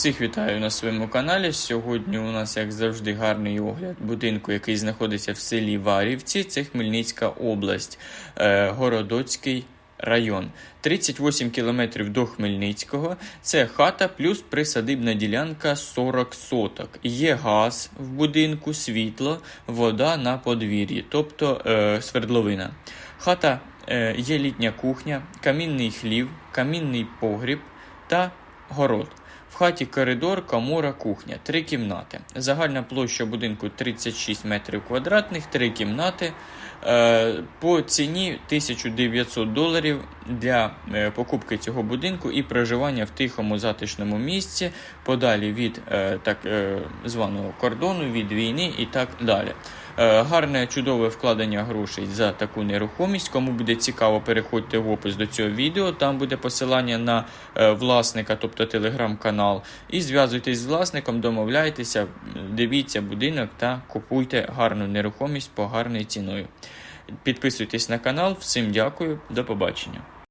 Всіх вітаю на своєму каналі. Сьогодні у нас, як завжди, гарний огляд будинку, який знаходиться в селі Варівці. Це Хмельницька область, е, Городоцький район. 38 кілометрів до Хмельницького. Це хата плюс присадибна ділянка 40 соток. Є газ в будинку, світло, вода на подвір'ї, тобто е, свердловина. Хата е, є літня кухня, камінний хлів, камінний погріб та город. Хаті коридор, комора, кухня, три кімнати. Загальна площа будинку 36 метрів квадратних, три кімнати. Е, По ціні 1900 доларів для е, покупки цього будинку і проживання в тихому затишному місці, подалі від е, так званого кордону, від війни і так далі. Е, Гарне, чудове вкладення грошей за таку нерухомість. Кому буде цікаво, переходьте в опис до цього відео. Там буде посилання на е, власника, тобто телеграм-канал. І зв'язуйтесь з власником, домовляйтеся, дивіться будинок та купуйте гарну нерухомість по гарній ціною. Підписуйтесь на канал. Всім дякую, до побачення.